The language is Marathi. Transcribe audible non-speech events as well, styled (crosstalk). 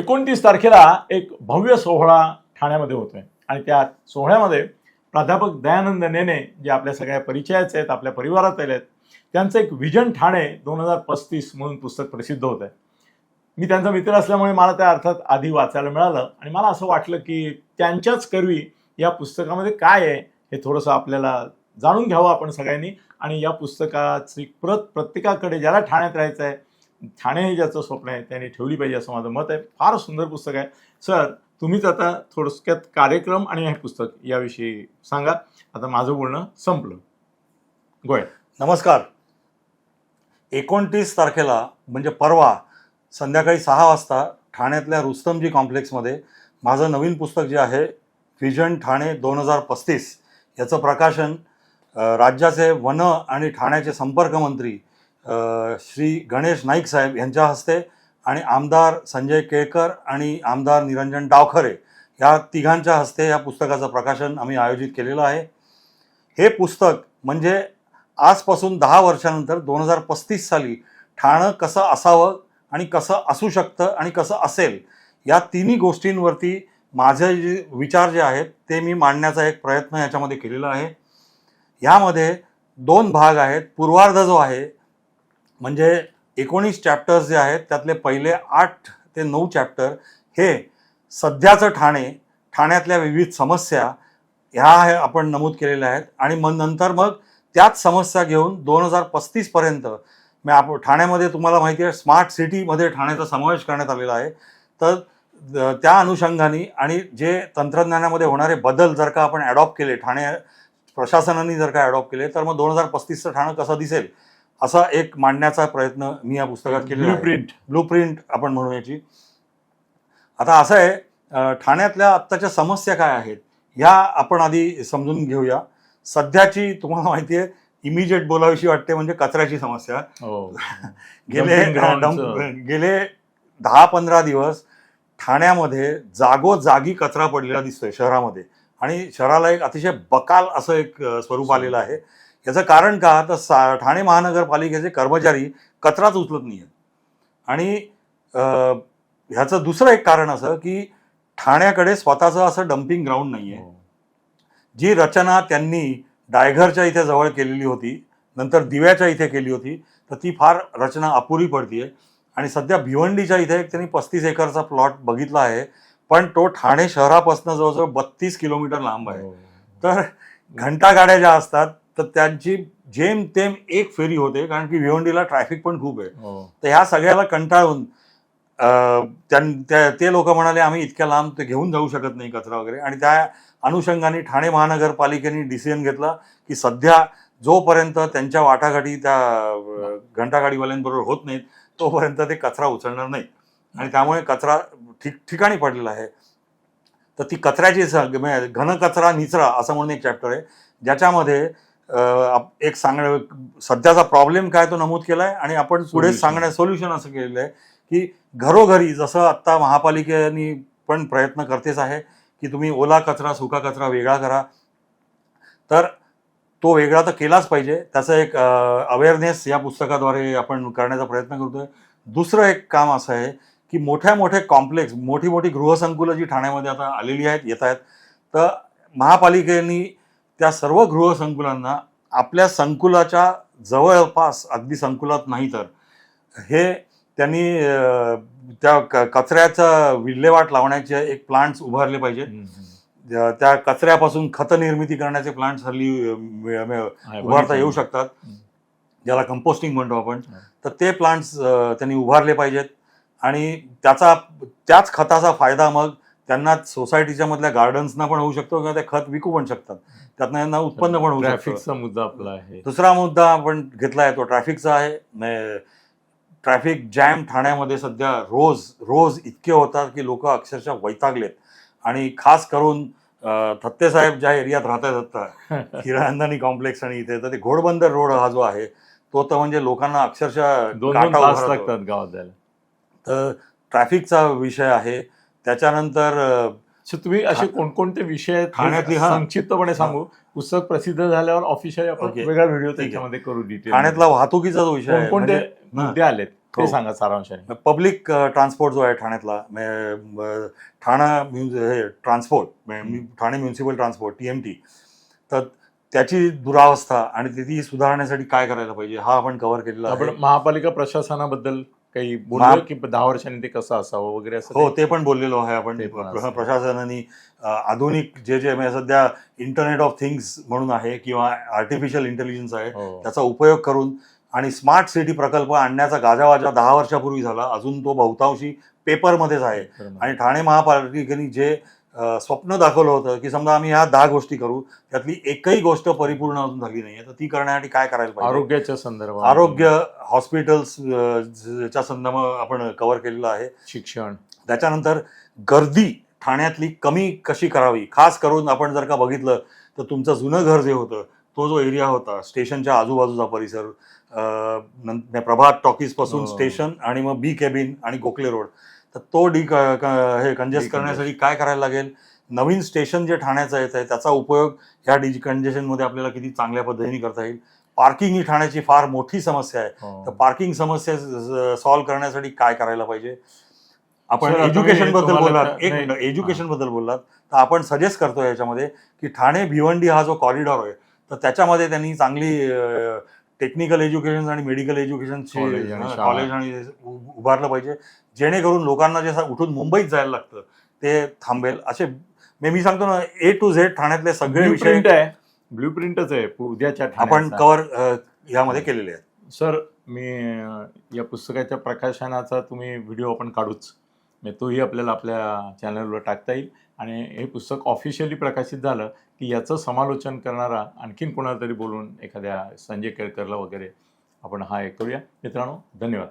एकोणतीस तारखेला एक भव्य सोहळा ठाण्यामध्ये होतोय. आणि त्या सोहळ्यामध्ये प्राध्यापक दयानंद नेने जे आपल्या सगळ्या परिचयाचे आहेत आपल्या परिवारात आहेत त्यांचं एक विजन ठाणे दोन हजार पस्तीस म्हणून पुस्तक प्रसिद्ध होत आहे मी त्यांचा मित्र असल्यामुळे मला त्या अर्थात आधी वाचायला मिळालं. आणि मला असं वाटलं की त्यांच्याच करवी या पुस्तकामध्ये काय आहे हे थोडंसं आपल्याला जाणून घ्यावं आपण सगळ्यांनी. आणि या पुस्तकाची प्रत प्रत्येकाकडे ज्याला ठाण्यात राहायचं आहे ठाणे हे ज्याचं स्वप्न आहे त्यांनी ठेवली पाहिजे असं माझं मत आहे. फार सुंदर पुस्तक आहे. सर तुम्हीच आता थोडक्यात कार्यक्रम आणि हे पुस्तक याविषयी सांगा. आता माझं बोलणं संपलं. गोय नमस्कार. एकोणतीस तारखेला म्हणजे परवा संध्याकाळी सहा वाजता ठाण्यातल्या रुस्तमजी कॉम्प्लेक्समध्ये माझं नवीन पुस्तक जे आहे व्हिजन ठाणे दोन हजार पस्तीस याचं प्रकाशन राज्याचे वन आणि ठाण्याचे संपर्क मंत्री श्री गणेश नाईक साहेब यांच्या हस्ते आणि आमदार संजय केळकर आणि आमदार निरंजन डावखरे या तिघांच्या हस्ते या पुस्तकाचं प्रकाशन आम्ही आयोजित केलेलं आहे. हे पुस्तक म्हणजे आजपासून दहा वर्षानंतर दोन हजार पस्तीस साली ठाणं कसं असावं आणि कसं असू शकतं आणि कसं असेल या तिन्ही गोष्टींवरती माझे जे विचार जे आहेत ते मी मांडण्याचा एक प्रयत्न याच्यामध्ये केलेला आहे. ह्यामध्ये दोन भाग आहेत. पूर्वार्ध जो आहे म्हणजे एकोणीस चॅप्टर्स जे आहेत त्यातले पहिले आठ ते नऊ चॅप्टर हे सध्याचं ठाणे ठाण्यातल्या विविध समस्या ह्या आपण नमूद केलेल्या आहेत. आणि मग नंतर मग त्याच समस्या घेऊन दोन हजार पस्तीसपर्यंत मी आप ठाण्यामध्ये तुम्हाला माहिती आहे स्मार्ट सिटीमध्ये ठाण्याचा समावेश करण्यात आलेला आहे. तर त्या अनुषंगाने आणि जे तंत्रज्ञानामध्ये होणारे बदल जर का आपण ॲडॉप्ट केले ठाणे प्रशासनाने जर का ॲडॉप्ट केले तर मग दोन हजार पस्तीसचं ठाणं कसं दिसेल? असा एक मांडण्याचा प्रयत्न मी या पुस्तकात केलेला प्रिंट ब्लू प्रिंट आपण म्हणू याची. आता असं आहे ठाण्यातल्या आत्ताच्या समस्या काय आहेत ह्या आपण आधी समजून घेऊया. सध्याची तुम्हाला माहिती आहे इमिजिएट बोलावीशी वाटते म्हणजे कचऱ्याची समस्या. हो. (laughs) गेले गेले दहा पंधरा दिवस ठाण्यामध्ये जागोजागी कचरा पडलेला दिसतोय शहरामध्ये. आणि शहराला एक अतिशय बकाल असं एक स्वरूप आलेलं आहे. याचं कारण का? तर सा ठाणे महानगरपालिकेचे कर्मचारी कचराच उचलत नाही आणि अं, ह्याचं दुसरं एक कारण असं की ठाण्याकडे स्वतःचं असं डम्पिंग ग्राउंड नाही आहे. जी रचना त्यांनी डायघरच्या इथे जवळ केलेली होती नंतर दिव्याच्या इथे केली होती तर ती फार रचना अपुरी पडतीये. आणि सध्या भिवंडीच्या इथे एक त्यांनी पस्तीस एकरचा प्लॉट बघितला आहे पण तो ठाणे शहरापासून जवळजवळ बत्तीस किलोमीटर लांब आहे. हो. तर घंटा गाड्या ज्या असतात तर त्यांची जेम तेम एक फेरी होते कारण की भिवंडीला ट्रॅफिक पण खूप आहे. हो. तर ह्या सगळ्याला कंटाळून ते लोक म्हणाले आम्ही इतक्या लांब ते घेऊन जाऊ शकत नाही कचरा वगैरे. आणि त्या अनुषंगाने ठाणे महानगरपालिकेने डिसिजन घेतला की सध्या जोपर्यंत त्यांच्या वाटाघाटी त्या घंटागाडीवाल्यांबरोबर होत नाहीत तोपर्यंत ते कचरा उचलणार नाही. आणि त्यामुळे कचरा ठीक ठिकाणी पडलेला आहे. तर ती कचऱ्याची म्हणजे घन कचरा निचरा असं म्हणून एक चॅप्टर आहे ज्याच्यामध्ये एक सांगणं सध्याचा प्रॉब्लेम काय तो नमूद केलाय आणि आपण पुढे. सांगण्या सोल्युशन असं केलेलं आहे की घरोघरी जसं आत्ता महापालिकेने पण प्रयत्न करतेच आहे की तुम्ही ओला कचरा सुका कचरा वेगळा करा. तर तो वेगळा तर केलाच पाहिजे. त्याचं एक अवेअरनेस या पुस्तकाद्वारे आपण करण्याचा प्रयत्न करतोय. दुसरं एक काम असं आहे की मोठ्या मोठे कॉम्प्लेक्स मोठी मोठी गृहसंकुलं जी ठाण्यामध्ये आता आलेली आहेत येत आहेत तर महापालिकेने त्या सर्व गृहसंकुलांना आपल्या संकुलाच्या जवळपास अगदी संकुलात नाही तर हे त्यांनी त्या क- कचऱ्याचा विल्हेवाट लावण्याचे एक प्लांट्स उभारले हम्म. त्या- कचऱ्यापासून खत निर्मिती करण्याचे प्लांट्स हल्ली उभारता. येऊ शकतात. ज्याला कंपोस्टिंग म्हणतो आपण. तर ते प्लांट्स त्यांनी उभारले पाहिजेत आणि त्याचा त्याच खताचा फायदा मग त्यांना सोसायटीच्या मधल्या गार्डन्सना पण होऊ शकतो किंवा ते खत विकू पण शकतात. त्यातनं त्यांना उत्पन्न पण होऊ शकतं. ट्रॅफिकचा मुद्दा आपला आहे. दुसरा मुद्दा आपण घेतला आहे तो ट्रॅफिकचा आहे. ट्रॅफिक जॅम ठाण्यामध्ये सध्या रोज रोज इतके होतात की लोक अक्षरशः वैतागलेत आणि खास करून थत्ते साहेब ज्या एरियात राहत आहेत आता (laughs) हिरानंदानी कॉम्प्लेक्स आणि इथे तर ते घोडबंदर रोड हा जो आहे तो तर म्हणजे लोकांना अक्षरशः दोन. लागतात गावात जायला. तर ट्रॅफिकचा विषय आहे. त्याच्यानंतर तुम्ही असे कोणकोणते विषय हे. संक्षिप्तपणे सांगू पुस्तक प्रसिद्ध झाल्यावर ऑफिशियली आपण. वेगळा व्हिडिओ. त्याच्यामध्ये करू डिटेल ठाण्यातला वाहतुकीचा जो विषय कोणकोणते म्हणजे- मुद्दे आलेत ते हो. सांगा सारांशाने पब्लिक ट्रान्सपोर्ट जो आहे ठाण्यातला ठाणा हे transport Thane municipal transport T M T तर त्याची दुरावस्था आणि ती सुधारण्यासाठी काय करायला पाहिजे हा आपण कव्हर केलेला आपण महापालिका प्रशासनाबद्दल काही बोललो की दहा वर्षांनी ते कसं असावं वगैरे असं हो? ते पण बोललेलो आहे आपण. प्रशासनाने आधुनिक जे जे म्हणजे सध्या इंटरनेट ऑफ थिंग्स म्हणून आहे किंवा आर्टिफिशियल इंटेलिजन्स आहे हो. त्याचा उपयोग करून आणि स्मार्ट सिटी प्रकल्प आणण्याचा गाजावाजा दहा वर्षापूर्वी झाला अजून तो बहुतांशी पेपरमध्येच आहे आणि ठाणे महापालिकेने जे स्वप्न दाखवलं होतं की समजा आम्ही ह्या दहा गोष्टी करू त्यातली एकही गोष्ट परिपूर्ण अजून झाली नाही तर ती करण्यासाठी काय करायला पाहिजे? आरोग्याच्या संदर्भात. आरोग्य हॉस्पिटल्स च्या संदर्भात आपण कव्हर केलेलं आहे. शिक्षण. त्याच्यानंतर गर्दी ठाण्यातली कमी कशी करावी? खास करून आपण जर का बघितलं तर तुमचं जुनं घर जे होतं तो जो एरिया होता स्टेशनच्या आजूबाजूचा परिसर प्रभात टॉकीजपासून हो. स्टेशन आणि मग बी केबिन आणि गोखले रोड तर तो डी हे कंजेस्ट. करण्यासाठी काय करायला लागेल? नवीन स्टेशन जे ठाण्याचं येत आहे त्याचा उपयोग ह्या डिकंजेशनमध्ये आपल्याला किती चांगल्या पद्धतीने करता येईल? पार्किंग ही ठाण्याची फार मोठी समस्या आहे. हो. तर पार्किंग समस्या सॉल्व्ह करण्यासाठी काय करायला पाहिजे? आपण एज्युकेशनबद्दल बोललात. एक एज्युकेशनबद्दल बोललात. तर आपण सजेस्ट करतो याच्यामध्ये की ठाणे भिवंडी हा जो कॉरिडॉर आहे तर त्याच्यामध्ये त्यांनी चांगली टेक्निकल एज्युकेशन आणि मेडिकल शाळा. कॉलेज आणि उभारलं पाहिजे. जेणेकरून लोकांना जे उठून मुंबईत जायला लागतं ते थांबेल. असे मे मी सांगतो ना ए टू झेड ठाण्यातले सगळे विषय आहे. ब्ल्यूप्रिंटच आहे. उद्याच्या आपण. कव्हर यामध्ये केलेले आहेत. सर मी या पुस्तकाच्या प्रकाशनाचा तुम्ही व्हिडिओ आपण काढूच. तोही आपल्याला आपल्या चॅनलवर टाकता येईल. आणि हे पुस्तक ऑफिशियली प्रकाशित झालं की याचं समालोचन करणारा आणखीन कोणाला तरी बोलून एखाद्या संजय केळकरला वगैरे आपण हा एक करूया. मित्रांनो धन्यवाद.